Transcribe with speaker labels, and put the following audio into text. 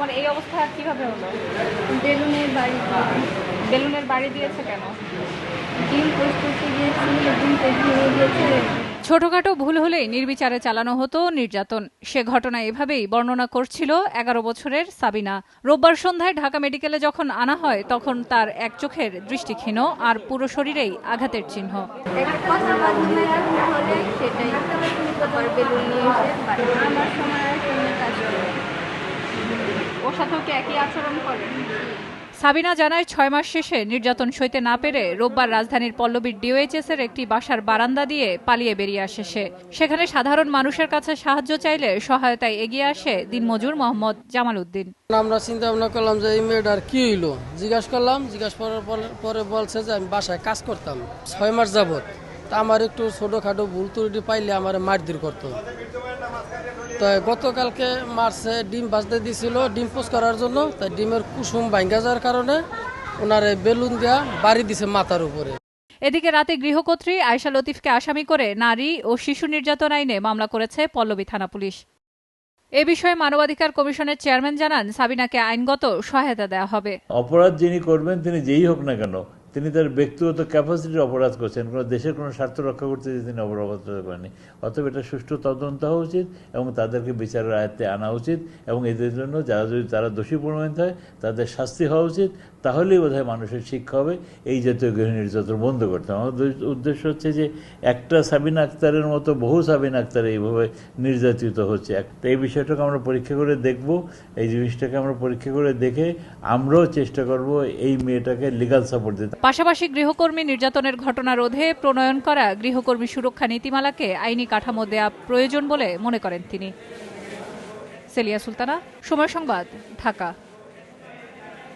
Speaker 1: তোমার এই অবস্থা কীভাবে হলো?
Speaker 2: বেলুনের বাড়ি
Speaker 1: বেলুনের বাড়ি দিয়েছে কেন?
Speaker 2: ডিম পোস্ট করতে গিয়েছিল ডিমটা ভেঙে গিয়েছে।
Speaker 3: ছোটখাটো ভুল হলেই নির্বিচারে চালানো হতো নির্যাতন। সে ঘটনা এভাবেই বর্ণনা করছিল এগারো বছরের সাবিনা। রোববার সন্ধ্যায় ঢাকা মেডিকেলে যখন আনা হয় তখন তার এক চোখের দৃষ্টি ক্ষীণ আর পুরো শরীরেই আঘাতের চিহ্ন।
Speaker 1: ওর সাথেও কি একই আচরণ করে?
Speaker 3: সাবিনা জানায় ছয় মাস শেষে নির্যাতন সইতে না পেরে রোববার রাজধানীর পল্লবীর ডিওএইচএস এর একটি বাসার বারান্দা দিয়ে পালিয়ে বেরিয়ে আসে সে। সেখানে সাধারণ মানুষের কাছে সাহায্য চাইলে সহায়তায় এগিয়ে আসে দিনমজুর মোহাম্মদ জামাল উদ্দিন।
Speaker 4: আমরা চিন্তা ভাবনা করলাম যে এই মেয়েটার কি হইল? জিজ্ঞাসা করলাম জিজ্ঞাসা করার পরে- পরে বলছে যে আমি বাসায় কাজ করতাম ছয় মাস যাবত তা আমার একটু ছোটোখাটো ভুল ত্রুটি পাইলে আমার মারধর করতো। তো গতকালকে মার্চে ডিম বাজতে দিছিল ডিম পোস করার জন্য। তাই ডিমের কুসুম ভাঙ্গা যাওয়ার কারণে ওনারে বেলুন দেয়া বাড়ি দিছে মাথার উপরে।
Speaker 3: এদিকে রাতে গৃহকর্ত্রী আয়শা লতিফকে আসামি করে নারী ও শিশু নির্যাতন আইনে মামলা করেছে পল্লবী থানা পুলিশ। এ বিষয়ে মানবাধিকার কমিশনের চেয়ারম্যান জানান সাবিনাকে আইনগত সহায়তা দেওয়া হবে।
Speaker 5: অপরাধ যিনি করবেন তিনি যেই হোক না কেন তিনি তার ব্যক্তিগত ক্যাপাসিটির অপরাধ করছেন। কোনো দেশের কোনো স্বার্থ রক্ষা করতে তিনি অপরাধ করেননি। অতএব এটা সুষ্ঠু তদন্ত হওয়া উচিত এবং তাদেরকে বিচারের আয়ত্তে আনা উচিত এবং এদের জন্য যারা যদি তারা দোষী প্রমাণিত হয়, তাদের শাস্তি হওয়া উচিত। তাহলেই বোধহয় মানুষের শিক্ষা হবে, এই জাতীয় গৃহ নির্যাতন বন্ধ করতে হবে। আমার উদ্দেশ্য- হচ্ছে যে একটা সাবিন আক্তারের মতো বহু সাবিন আক্তার এইভাবে নির্যাতিত হচ্ছে। এই বিষয়টাকে আমরা পরীক্ষা করে দেখব। এই জিনিসটাকে আমরা পরীক্ষা করে দেখে আমরাও চেষ্টা করব এই মেয়েটাকে লিগাল সাপোর্ট দিতে।
Speaker 3: পাশাপাশি গৃহকর্মী নির্যাতনের ঘটনা রোধে প্রণয়ন করা গৃহকর্মী সুরক্ষা নীতিমালাকে আইনি কাঠামো দেয়া প্রয়োজন বলে মনে করেন তিনি। সেলিয়া সুলতানা, সময় সংবাদ, ঢাকা।